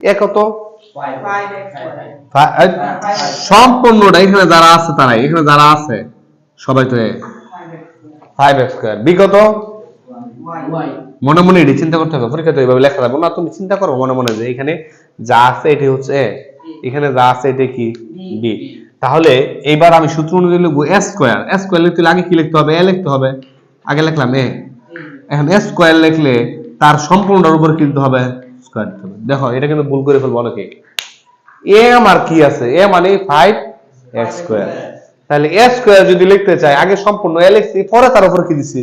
এ কত? সম্পূর্ণটা এখানে যারা আছে তারাই এখানে যারা আছে সবাই তো ফাইভ এক্স স্কোয়ার। বি কত? মনে মনে এটি চিন্তা করতে হবে পরীক্ষা তো এইভাবে লেখা যাবে। না তুমি চিন্তা করো মনে মনে যে এখানে যা আছে এটি হচ্ছে এ এখানে যা আছে এটি কি? বি। তাহলে এইবার আমি সূত্র অনুযায়ী লিখব এ স্কোয়ার। এ স্কোয়ার লিখতে আগে কি লিখতে হবে? এ লিখতে হবে। আগে লিখলাম এ। এখন এ স্কোয়ার লিখলে তার সম্পূর্ণটার উপর কি দিতে হবে? স্কোয়ার দিতে হবে। দেখো, এটা কিন্তু ভুল করে ফেলব অনেকে। এ আমার কি আছে? এ মানে ফাইভ এক্স স্কোয়ার তাহলে এ স্কোয়ার যদি লিখতে চাই, আগে সম্পূর্ণ এ লিখছি, পরে তার উপর কি দিছি?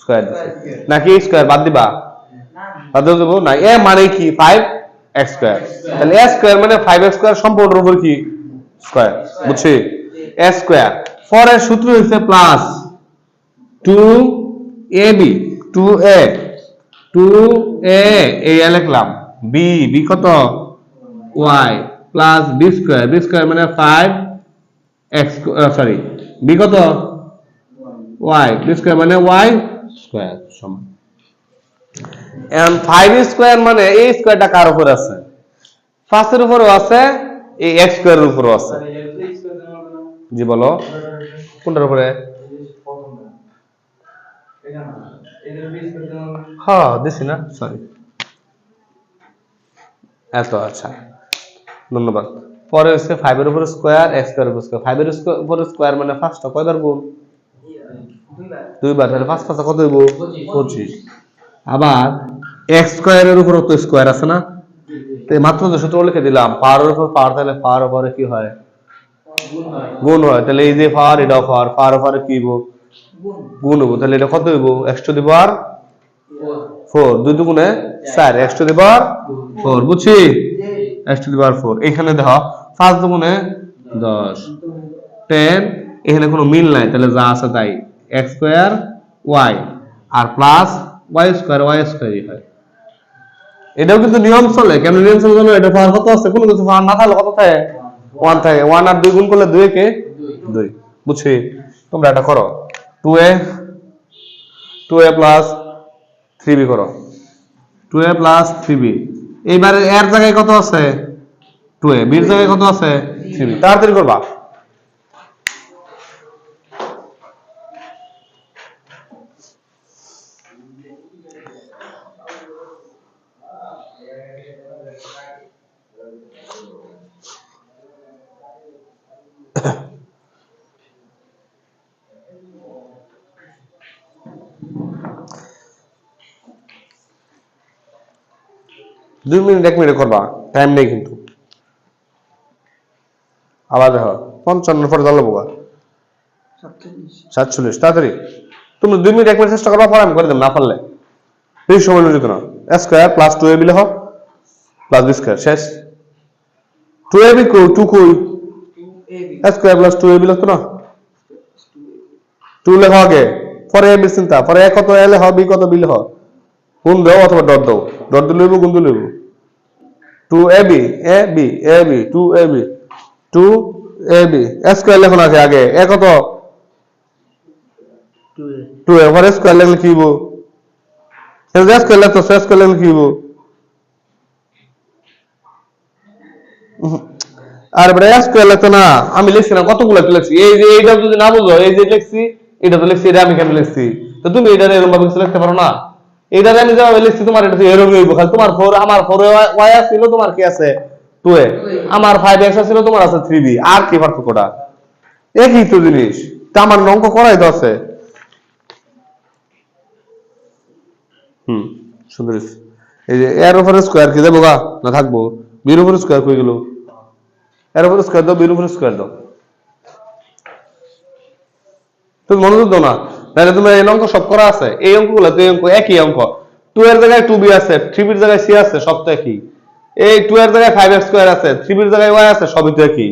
স্কোয়ার দিছি। নাকি স্কোয়ার বাদ দিবা? বাদ দেবো না এ মানে কি? ফাইভ এক্স স্কোয়ার তাহলে এ স্কোয়ার মানে ফাইভ এক্স স্কোয়ার সম্পূর্ণের উপর কি? স্কোয়ার বুঝছি? এ স্কোয়ার পরের সূত্র হচ্ছে plus two a b two a two a এই লিখলাম। বি বি কত? Y plus b square b square মানে ফাইভ এক্স সরি বি কত? ওয়াই মানে ওয়াই স্কোয়ার সমান। এখন ফাইভ স্কোয়ার মানে এই স্কোয়ারটা কার উপর আছে? ফার্স্টের উপরও আছে, এই এক্স স্কোয়ারের উপরও আছে। জি, বলো। কোনটার উপরে? হ্যাঁ আচ্ছা। ধন্যবাদ। পরে হচ্ছে ফাইভের স্কোয়ার এক্স স্কোয়ার স্কোয়ার ফাইভের স্কোয়ার মানে কয়বার গুণ? দুইবার, তাহলে কত পঁচিশ। আবার এক্স স্কোয়ারের উপর তো স্কোয়ার আছে না? মাত্র তো সূত্র লিখে দিলাম পাওয়ারের উপর পাওয়ার তাহলে পাওয়ার উপরে কি হয়? গুণ হয়। তাহলে এই যে পাওয়ার এটাও পাওয়ার পাওয়ার উপরে কি হইব? গুণ হইব, তাহলে এটা কত হইব? X to the power four. দুই দুগুণে চার, x to the power four, বুঝছি? X to the power four. এখানে দেখো, পাঁচ দুগুণে দশ। টেন, এখানে কোনো মিল নাই, তাহলে যা আছে তাই। এক্স স্কোয়ার ওয়াই, আর প্লাস ওয়াই স্কোয়ার ওয়াই স্কোয়ারই হয়। এটাও কিন্তু নিয়ম চলে কেন নিয়ম চলে জানো? এটা পাওয়ার কত আছে? কোনো কিছু পাওয়ার না থাকলে কত থাকে? ওয়ান থাকে। ওয়ান আর দুই গুণ করলে দুই কে দুই। বুঝছি? তোমরা এটা করো। Two a two a plus three b করো। Two a plus three b এইবারে এর জায়গায় কত আছে? টু এ বির জায়গায় কত আছে? থ্রি বি তাড়াতাড়ি করবা। দুই মিনিট, এক মিনিট করবা। টাইম নেই কিন্তু। আবার দেখো পঞ্চান্ন পরে দল বোকা। সাতচল্লিশ, তাড়াতাড়ি। তুমি দুই মিনিট, এক মিনিট চেষ্টা করবা, পরে আমি করে দেব, না পারলে। বেশি সময় নিয়ে না। স্কোয়ার প্লাস টু এ বিলে হোক প্লাস বি স্কোয়ার শেষ। টু এ বি কই two a square plus two a b লিখতো না। টু লেখো আগে। পরে এ বি চিন্তা, পরে কত এ লেখ বি কত বি লেখ। গুণ দাও অথবা ডট দাও। ডট দিলে হইব গুণ দিলে হইব two a b a b a b two a b two a b square লেখো না আগে। এ কত? টু এ পরে স্কোয়ার লেখলে কি হইব? স্কোয়ার লেখতো স্কোয়ার লেখলে কি হইব? আর এবারে স্কোয়ার লেখতো না, আমি লিখছি না, কতগুলো লিখছি? এই যে এইটা যদি না বুঝো, এই যে লিখছি, এটা তো লিখছি, এটা আমি কেন লিখছি? তো তুমি এটা এরকম ভাবে লিখতে পারো না? এটা আমি যেভাবে লিখছি, তোমার এটা এরকম হইব। খালি তোমার ফোর আমার ফোর ওয়াই ছিল তোমার কি আছে? Two a. আমার ফাইভ এক্স ছিল তোমার আছে থ্রি বি আর কি পার্থক্যটা একই তো জিনিস। তা আমার অঙ্ক করাই তো আছে। হুম, সুন্দর। এই যে এর উপরে স্কোয়ার কি দেবো গা? না থাকব। বির উপরে স্কোয়ার কই গেল? এর উপরে স্কোয়ার দাও বির উপরে স্কোয়ার দাও। তুমি মনোযোগ দাও না। তাহলে তুমি এই অঙ্ক সব করা আছে। এই অঙ্কগুলো তো এই অঙ্ক একই অঙ্ক। টু এর জায়গায় টু বি আছে থ্রি বির জায়গায় সি আছে, সব তো একই। এই টু এর জায়গায় ফাইভ এক্স স্কোয়ার আছে থ্রি বির জায়গায় ওয়াই আছে, সবই তো একই।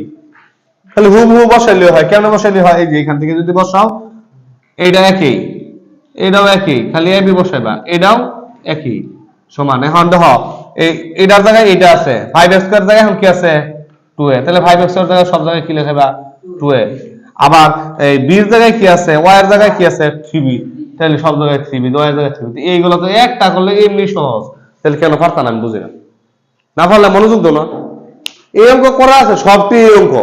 তাহলে হুম হু বসাইলে হয় কেন বসাইলে হয়? এই যে এখান থেকে যদি বসাও এইটা একই। এটাও একই, খালি এবি বসাইবা। এটাও একই, সমান। এখন দেখো, এই এটার জায়গায় এটা আছে ফাইভ এক্স স্কোয়ার জায়গায় এখন কি আছে? টু এ তাহলে ফাইভ এক্স স্কোয়ার জায়গায় সব জায়গায় কি লেখাবা টু এ আবার এই বির জায়গায় কি আছে? ওয়াই এর জায়গায় কি আছে? থ্রি বি তাহলে সব জায়গায় থ্রি বি ওয়াই এর জায়গায় থ্রি বি এইগুলো তো একটা করলে এমনি সহজ। তাহলে কেন পারতাম আমি বুঝি না। না পারলে মনোযোগ দাও না। এই অঙ্ক করা আছে, সবটি এই অঙ্ক।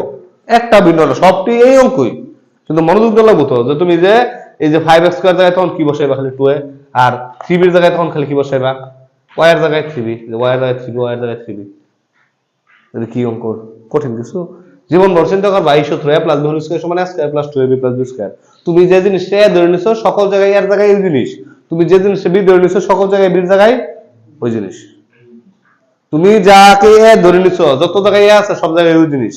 একটা ভিন্ন সবটি এই অঙ্কই। কিন্তু মনোযোগ দেওয়া লাগবো যে তুমি যে এই যে ফাইভ এক্স স্কোয়ার জায়গায় তখন কি বসাইবা খালি টু এ আর থ্রি বির জায়গায় তখন খালি কি বসাইবা? ওয়ার জায়গায় থ্রি বি ওয়ার জায়গায় থ্রি বি ওয়ার জায়গায় থ্রি বি এটা কি অঙ্ক? কঠিন কিছু। জীবন ভর চিন্তা করবা এই সূত্র a plus b whole square সমান square plus two a b plus b square তুমি যে জিনিসটা এ ধরে নিছো, সকল জায়গায় এর জায়গায় এই জিনিস। তুমি যে জিনিসটা বি ধরে নিছো, সকল জায়গায় বির জায়গায় ওই জিনিস। তুমি যাকে এ ধরে নিছো, যত জায়গায় এ আছে, সব জায়গায় ওই জিনিস।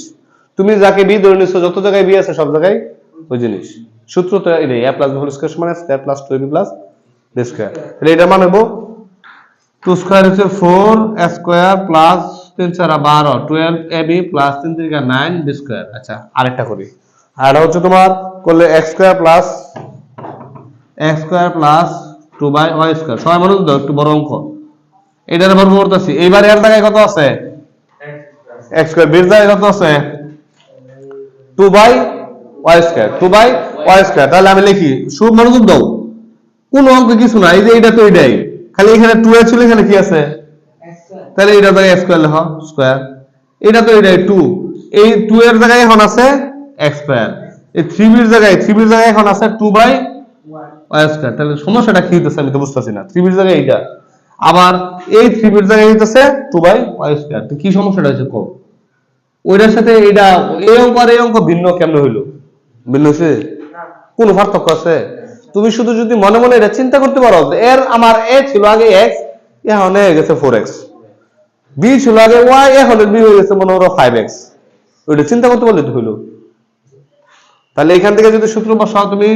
তুমি যাকে বি ধরে নিছো, যত জায়গায় বি আছে, সব জায়গায় ওই জিনিস। সূত্র তো এটাই a plus b whole square সমান square plus two a b plus b square এটা মানে হব টু স্কোয়ার হচ্ছে ফোর স্কোয়ার প্লাস তিন চারা বারো টুয়েলভ এ বি প্লাস তিন তিরিকা নাইন বি স্কোয়ার আচ্ছা আরেকটা করি। আর হচ্ছে তোমার করলে x square plus x square plus two by y square সবাই মনে দাও একটু বড় অঙ্ক। এটার বর্গ করতেছি। এইবার এর জায়গায় কত আছে? এক্স স্কোয়ার বির জায়গায় কত আছে? Two by y square two by y square তাহলে আমি লিখি সব মনোযোগ দাও। কোন অঙ্ক কিছু না এই যে এটা তো এটাই খালি এখানে টু এ ছিল এখানে কি আছে? তাহলে এটা জায়গায় স্কোয়ার লেখ স্কোয়ার এটা তো এটাই টু এই টু এর জায়গায় এখন আছে স্কোয়ার এই থ্রি বির জায়গায় থ্রি বির জায়গায় এখন আছে টু বাই ওয়াই স্কোয়ার তাহলে সমস্যাটা কি হইতেছে আমি তো বুঝতেছি না। থ্রি বির জায়গায় এইটা। আবার এই থ্রি বির জায়গায় হইতেছে টু বাই ওয়াই স্কোয়ার তো কি সমস্যাটা হয়েছে কো? ওইটার সাথে এটা এই অঙ্ক আর এই অঙ্ক ভিন্ন কেমন হইল? ভিন্ন হয়েছে কোন পার্থক্য আছে? তুমি শুধু যদি মনে মনে এটা চিন্তা করতে পারো এর আমার এ ছিল আগে এক্স এখন হয়ে গেছে ফোর এক্স বি ছিল আগে ওয়াই এ হলে বি হয়ে গেছে মনে করো ফাইভ এক্স ওইটা চিন্তা করতে পারলে হইল। তাহলে এখান থেকে যদি সূত্র বসাও তুমি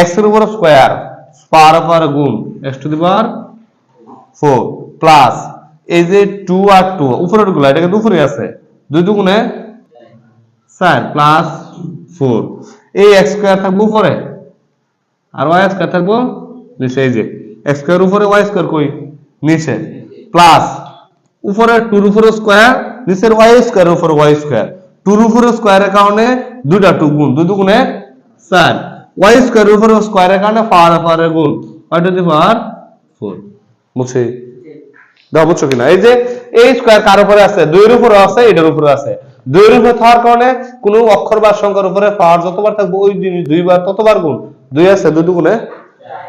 এক্সের উপর স্কোয়ার পাওয়ার পাওয়ার গুণ x to the power four plus এই যে টু আর টু উপরেরগুলো এটা কিন্তু উপরে আছে, দুই দুগুণে চার প্লাস ফোর এই এক্স স্কোয়ার থাকব উপরে, আর ওয়াই স্কোয়ার থাকব নিচে, এই যে এক্স স্কোয়ার উপরে ওয়াই স্কোয়ার কই? নিচে প্লাস উপরে টুর উপরে স্কোয়ার নিচের ওয়াই স্কোয়ার উপরে ওয়াই স্কোয়ার টুর উপরে স্কোয়ারের কারণে দুইটা টু গুণ, দুই দুগুণে চার। ওয়াই স্কোয়ার উপরে স্কোয়ারের কারণে গুণ। Y to the power four বুঝছি? বুঝছ কিনা? এই যে এই স্কোয়ার কার উপরে আছে? দুইয়ের উপরে আছে, এটার উপরে আছে। দুইয়ের উপরে থাকার কারণে কোন অক্ষর বা সংখ্যার উপরে পাওয়ার যতবার থাকবে, ওই জিনিস দুইবার ততবার গুণ। দুই আছে, দুই দুগুণে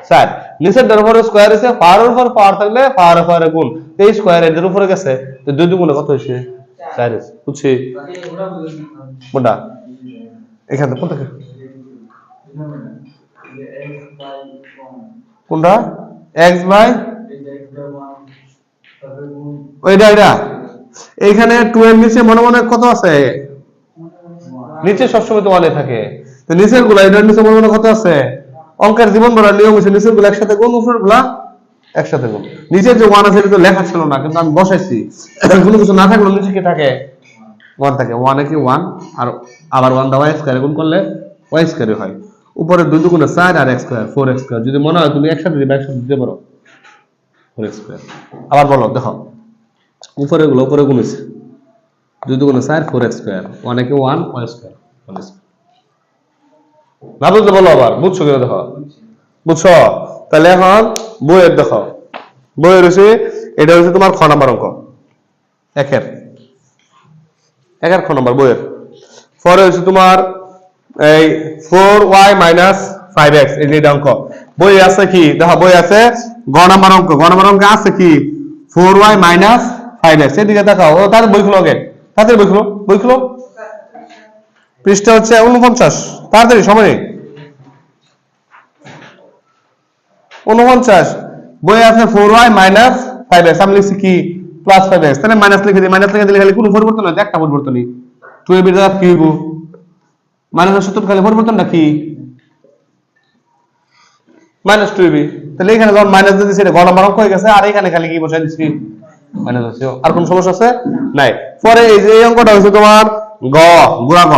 চার নিচের ডার স্কোয়ার আছে পাওয়ার উপর পাওয়ার থাকলে পাওয়ার পাওয়ারে গুণ এই স্কোয়ার এদের উপরে গেছে। তো দুই দুগুণে কত হয়েছে? চার বুঝছি? কোনটা এখানে কোনটা? কোনটা? এক্স বাই ওইটা ওইটা। এইখানে টু এর নিচে মনে মনে কত আছে? নিচে সবসময় তো ওয়ানে থাকে। তো নিচেরগুলা, এটার নিচে মনে মনে কত আছে? অঙ্কের জীবন ভরার নিয়ম হচ্ছে নিচেরগুলা একসাথে গুণ, উপরেরগুলা একসাথে গুণ। নিচের যে ওয়ান আছে, এটা লেখা ছিল না, কিন্তু আমি বসাইছি। কোনো কিছু না থাকলে নিচে কি থাকে? ওয়ান থাকে। ওয়ানে কি ওয়ান আর আবার ওয়ান দেওয়া স্কোয়ারে গুণ করলে ওয়াই স্কোয়ারে হয়। উপরে দুই দুগুণে চার আর x square four x square যদি মনে হয় তুমি একসাথে দিবে, একসাথে দিতে পারো। ফোর এক্স স্কোয়ার আবার বলো, দেখো। উপরে গুলো উপরে গুণেছে দুই দুগুণে চার ফোর এক্স স্কোয়ার অনেকে ওয়ান ওয়াই স্কোয়ার না বুঝতে বলো আবার, বুঝছ কিনা দেখো? বুঝছ? তাহলে এখন বইয়ের দেখো। বইয়ের হচ্ছে, এটা হচ্ছে তোমার খ নাম্বার অঙ্ক। একের। একের খ নাম্বার বইয়ের। পরে হচ্ছে তোমার এই four y minus five x এই এটা অঙ্ক। বই আছে কি? দেখো, বই আছে গ নাম্বার অঙ্ক। গ নাম্বার অঙ্ক আছে কি? Four y minus five x এদিকে দেখাও। তাদের বই খুলো আগে। তাদের বই খুলো বই খুলো। পৃষ্ঠা হচ্ছে উনপঞ্চাশ তাড়াতাড়ি, সময়। উনপঞ্চাশ বই আছে four y minus five x আমি লিখছি কি? প্লাস ফাইভ এক্স তাহলে মাইনাস লিখে দিই। মাইনাস লিখে দিলে খালি কোনো পরিবর্তন হয়? একটা পরিবর্তনই টু কি মাইনাস সত্তর খালি কি? মাইনাস টু এবি তাহলে এখানে যখন মাইনাস গণ মারক হয়ে গেছে। আর এখানে খালি কি বসাই দিচ্ছি মাইনাস আছে। আর কোন সমস্যা আছে? নাই। পরে এই যে, এই অঙ্কটা হচ্ছে তোমার গ গুড়া গ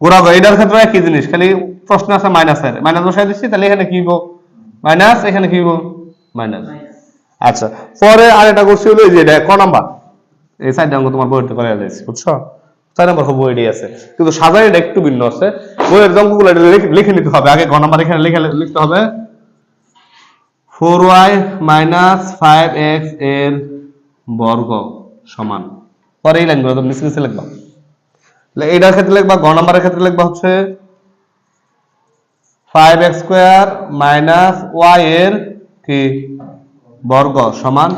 গুড়া গ এটার ক্ষেত্রে একই জিনিস খালি প্রশ্ন আছে মাইনাসের মাইনাস বসাই দিচ্ছি তাহলে এখানে কি হইব মাইনাস এখানে কি হইব মাইনাস আচ্ছা পরে আরেকটা করছি হলো যে, এটা ক নাম্বার এই সাইড অঙ্ক তোমার বইতে করে দিয়েছি বুঝছ চার নম্বর বইটি আছে। কিন্তু সাজাই এটা একটু ভিন্ন আছে। বইয়ের অঙ্কগুলো এটা লিখে- নিতে হবে। আগে গ নাম্বার এখানে লিখে লিখতে হবে। ফোর ওয়াই মাইনাস ফাইভ এক্সের বর্গ সমান। পরে এই লাইনগুলো তো মিশে মিশে লিখবা। এইটার ক্ষেত্রে লিখবা, ঘ নম্বরের ক্ষেত্রে লিখবা হচ্ছে five x square minus y এর কি? বর্গ সমান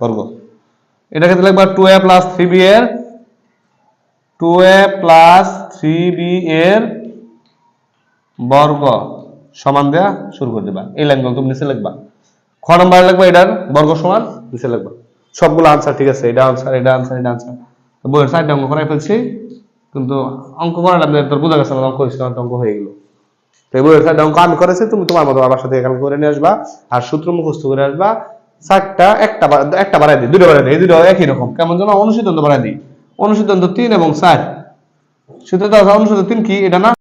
বর্গ। এটা ক্ষেত্রে লিখবা two a plus three b এর two a plus three b এর বর্গ সমান দেয়া শুরু করে দেবা। এই লাইনগুলো তুমি নিচে লিখবা। খ নম্বরে লিখবা এটার বর্গ সমান, নিচে লিখবা। সবগুলো আনসার ঠিক আছে, এটা আনসার এটা আনসার এটা আনসার বইয়ের সাইডে অঙ্ক করাই ফেলছি। কিন্তু অঙ্ক করাটা তোর বোঝা গেছে না, অঙ্ক হয়েছিল অঙ্ক হয়ে গেল। তো এই বইয়ের অঙ্ক আমি করেছি, তুমি তোমার মতো আবার সাথে এখানে করে নিয়ে আসবা, আর সূত্র মুখস্থ করে আসবা, চারটা, একটা একটা বাড়াই দিই, দুটো বাড়াই দিই দুটো একই রকম। কেমন যেন অনুসিদ্ধান্ত বাড়াই দিই। অনুসিদ্ধান্ত তিন এবং চার। সেটা অনুসিদ্ধান্ত তিন কি, এটা না?